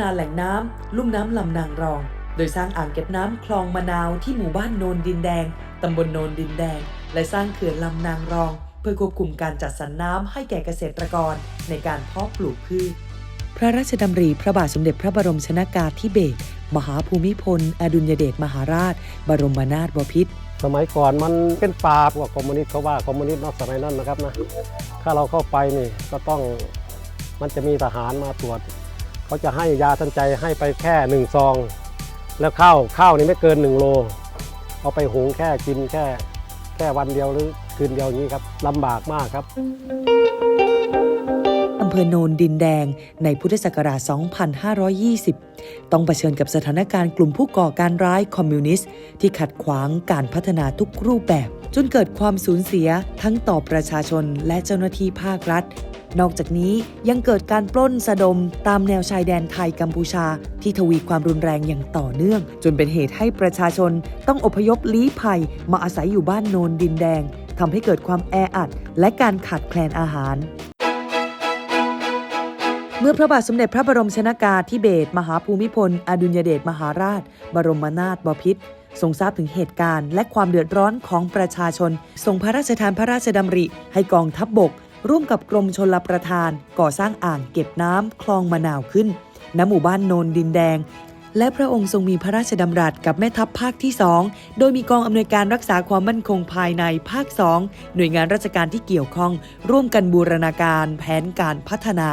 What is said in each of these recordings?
นาแหล่งน้ำลุ่มน้ำลำนางรอง โดยสร้างอ่างเก็บน้ำคลองมะนาวที่หมู่บ้านโนนดินแดงตำบลโนนดินแดง และสร้างเขื่อนลำนางรอง เพื่อควบคุมการจัดสรรน้ำให้แก่เกษตรกรในการเพาะปลูกพืช พระราชดำริพระบาทสมเด็จพระบรมชนากาธิเบศรมหาภูมิพล อดุลยเดชมหาราช บรมนาถบพิตรสมัยก่อนมันเป็นป่าพวกคอมมิวนิสต์เขาว่าคอมมิวนิสต์นอกสมัยนั้นนะครับนะถ้าเราเข้าไปนี่ก็ต้องมันจะมีทหารมาตรวจ เขาจะให้ยาทันใจให้ไปแค่หนึ่งซอง แล้วข้าวข้าวนี่ไม่เกินหนึ่งโล เอาไปหุงแค่กินแค่ แค่วันเดียวหรือคืนเดียวงนี้ครับลำบากมากครับอำเภอโนนดินแดงในพุทธศักราช 2520 ต้องเผชิญกับสถานการณ์กลุ่มผู้ก่อการร้ายคอมมิวนิสต์ที่ขัดขวางการพัฒนาทุกรูปแบบ จนเกิดความสูญเสียทั้งต่อประชาชนและเจ้าหน้าที่ภาครัฐ นอกจากนี้ยังเกิดการปล้นสะดมตามแนวชายแดนไทยกัมพูชา ที่ทวีความรุนแรงอย่างต่อเนื่อง จนเป็นเหตุให้ประชาชนต้องอพยพลี้ภัย มาอาศัยอยู่บ้านโนนดินแดงทำให้เกิดความแออัด และการขาดแคลนอาหารเมื่อพระบาทสมเด็จพระบรมชนากาธิเบศรมหาภูมิพล อดุลยเดชมหาราช บรมนาถบพิตรทรงทราบถึงเหตุการณ์และความเดือดร้อนของประชาชนทรงพระราชทานพระราชดำริ ให้กองทัพบบก ร่วมกับกรมชลประทาน ก่อสร้างอ่างเก็บน้ำคลองมะนาวขึ้น ณ หมู่บ้านโนนดินแดง และพระองค์ทรงมีพระราชดำรัสกับแม่ทัพภาคที่2โดยมีกองอำนวยการรักษาความมั่นคงภายในภาค2หน่วยงานราชการที่เกี่ยวข้อง ร่วมกันบูรณาการแผนการพัฒนา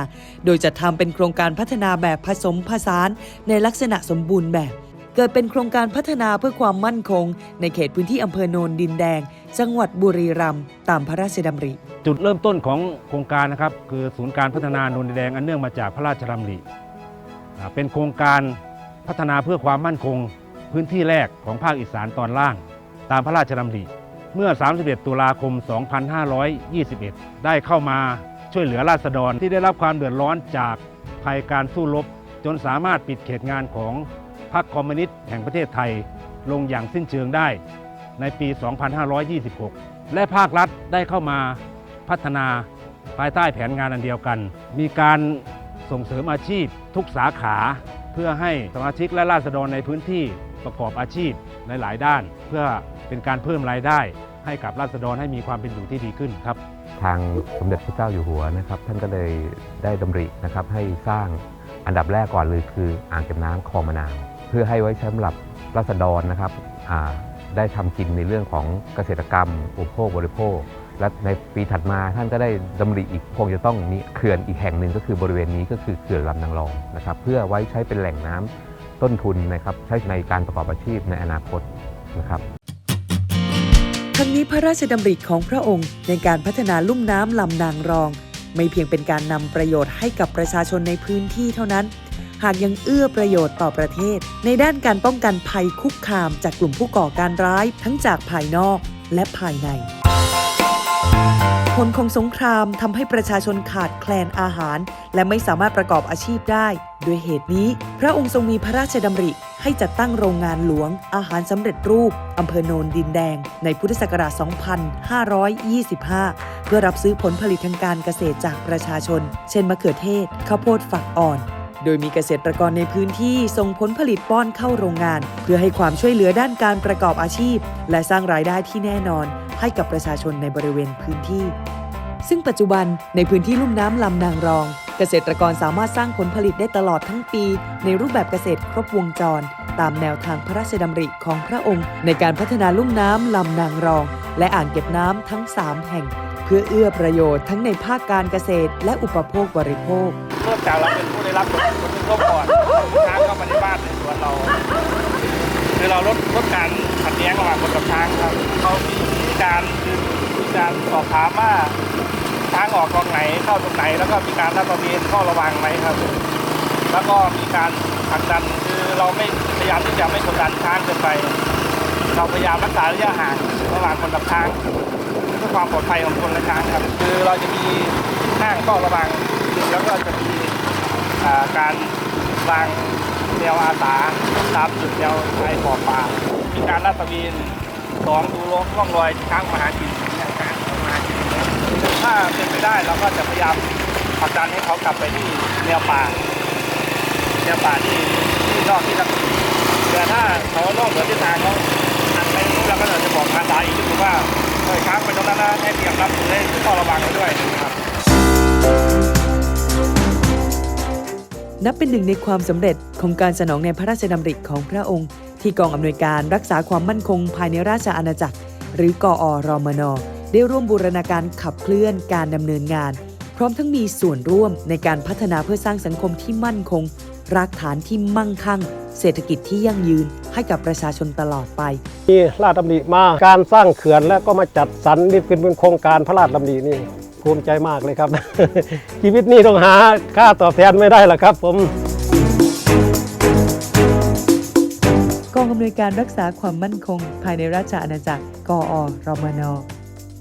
โดยจะทำเป็นโครงการพัฒนาแบบผสมผสานในลักษณะสมบูรณ์แบบ เกิดเป็นโครงการพัฒนาเพื่อความมั่นคง ในเขตพื้นที่อำเภอโนนดินแดง จังหวัดบุรีรัมย์ตามพระราชดำริ จุดเริ่มต้นของโครงการนะครับ คือศูนย์การพัฒนาโนนดินแดงอันเนื่องมาจากพระราชดำริอ่าเป็นโครงการพัฒนาเพื่อความมั่นคง พื้นที่แรกของภาคอีสานตอนล่าง ตามพระราชดำริเมื่อ 31 ตุลาคม 2521 ได้เข้ามาช่วยเหลือราษฎรที่ได้รับความเดือดร้อนจากภัยการสู้รบ จนสามารถปิดเขตงานของ พรรคคอมมิวนิสต์แห่งประเทศไทยลงอย่างสิ้นเชิงได้ในปี 2526 และภาครัฐได้เข้ามาพัฒนาภายใต้แผนงานอันเดียวกัน มีการส่งเสริมอาชีพทุกสาขา เพื่อให้สมาชิกและราษฎรในพื้นที่ประกอบอาชีพในหลายด้าน เพื่อเป็นการเพิ่มรายได้ ให้กับราษฎรให้มีความเป็นอยู่ที่ดีขึ้นครับ ทางสมเด็จพระเจ้าอยู่หัวนะครับ ท่านก็เลยได้ดำรินะครับให้สร้างอันดับแรกก่อนเลยคืออ่างเก็บน้ำคลองมะนาว พื่อให้ไว้สำหรับรัษฎรนะครับได้ทำกินในเรื่องของเกษตรกรรมอุปโภคบริโภค และในปีถัดมาท่านก็ได้ดำริอีกคงจะต้องมีเขื่อนอีกแห่งหนึ่งก็คือบริเวณนี้ก็คือเขื่อนลำนางรองนะครับ เพื่อไว้ใช้เป็นแหล่งน้ำต้นทุนนะครับใช้ในการประกอบอาชีพในอนาคตนะครับทั้งนี้พระราชดำริของพระองค์ในการพัฒนาลุ่มน้ำลำนางรอง ไม่เพียงเป็นการนำประโยชน์ให้กับประชาชนในพื้นที่เท่านั้น หากยังเอื้อประโยชน์ต่อประเทศ ในด้านการป้องกันภัยคุกคามจากกลุ่มผู้ก่อการร้ายทั้งจากภายนอกและภายใน ผลของสงครามทำให้ประชาชนขาดแคลนอาหาร และไม่สามารถประกอบอาชีพได้ ด้วยเหตุนี้ พระองค์ทรงมีพระราชดำริ ให้จัดตั้งโรงงานหลวง อาหารสำเร็จรูปอำเภอโนนดินแดง ในพุทธศักราช 2525 เพื่อรับซื้อผลผลิตทางการเกษตรจากประชาชน เช่นมะเขือเทศ ข้าวโพดฝักอ่อน โดยมีเกษตรกรในพื้นที่ส่งผลผลิตป้อนเข้าโรงงาน เพื่อให้ความช่วยเหลือด้านการประกอบอาชีพ และสร้างรายได้ที่แน่นอน ให้กับประชาชนในบริเวณพื้นที่ ซึ่งปัจจุบันในพื้นที่ลุ่มน้ำลำนางรอง เกษตรกรสามารถสร้างผลผลิตได้ตลอดทั้งปี ในรูปแบบเกษตรครบวงจร ตามแนวทางพระราชดำริของพระองค์ ในการพัฒนาลุ่มน้ำลำนางรอง และอ่างเก็บน้ำทั้ง 3 แห่ง เพื่อเอื้อประโยชน์ทั้งในภาคการเกษตร และอุปโภคบริโภค เริ่มจากเราเป็นผู้ได้รับผลกระทบก่อนช้างเข้ามาในบ้านในสวนเรา คือเราลดลดการขัดแย้งระหว่างคนกับช้างครับเขามีการคือมีการสอบถามว่าช้างออกตรงไหนเข้าตรงไหน แล้วก็มีการรับประเมินข้อระวังไหมครับ แล้วก็มีการผลักดันคือเราไม่พยายามที่จะไม่กดดันช้างเกินไป เราพยายามรักษาระยะห่างระหว่างคนกับช้างเพื่อความปลอดภัยของคนและช้างครับ คือเราจะมีห้างเฝ้าระวัง แล้วก็จะมีาการวางแนวอาสาตามจุดแนวชายขอบป่ามีการลาดตระเวนสองดูร่องรอยช้างมหากินช้างมาหากินถ้าเป็นไปได้เราก็จะพยายามผลักดันให้เขากลับไปที่แนวป่าแนวป่าที่ที่นอกที่ทางแต่ถ้าเขานอกเหนือที่ทางเขาหันไปเราก็จะบอกอาสายอีกทีว่าเฮ้ยครับไปตรงนั้นนะให้เตรียมรับมือให้เฝ้าระวังไว้ด้วยนะครับ นับเป็นหนึ่งในความสำเร็จของการสนองในพระราชดำริของพระองค์ ที่กองอำนวยการรักษาความมั่นคงภายในราชอาณาจักร หรือกอรมน ได้ร่วมบูรณาการขับเคลื่อนการดำเนินงาน พร้อมทั้งมีส่วนร่วมในการพัฒนาเพื่อสร้างสังคมที่มั่นคง รากฐานที่มั่งคั่ง เศรษฐกิจที่ยั่งยืนให้กับประชาชนตลอดไปมีราชดำริมาการสร้างเขื่อนแล้วก็มาจัดสรรนี่เป็นเป็นโครงการพระราชดำรินี่ ภูมิใจมากเลยครับ ชีวิตนี้ต้องหาค่าตอบแทนไม่ได้หรอกครับผมกองอำนวยการรักษาความมั่นคง ภายในราชอาณาจักร กอรมน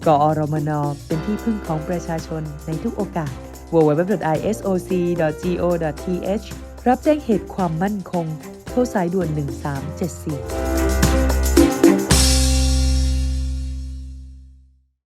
กอรมน เป็นที่พึ่งของประชาชนในทุกโอกาส www.isoc.go.th รับแจ้งเหตุความมั่นคง โทรสายด่วน 1374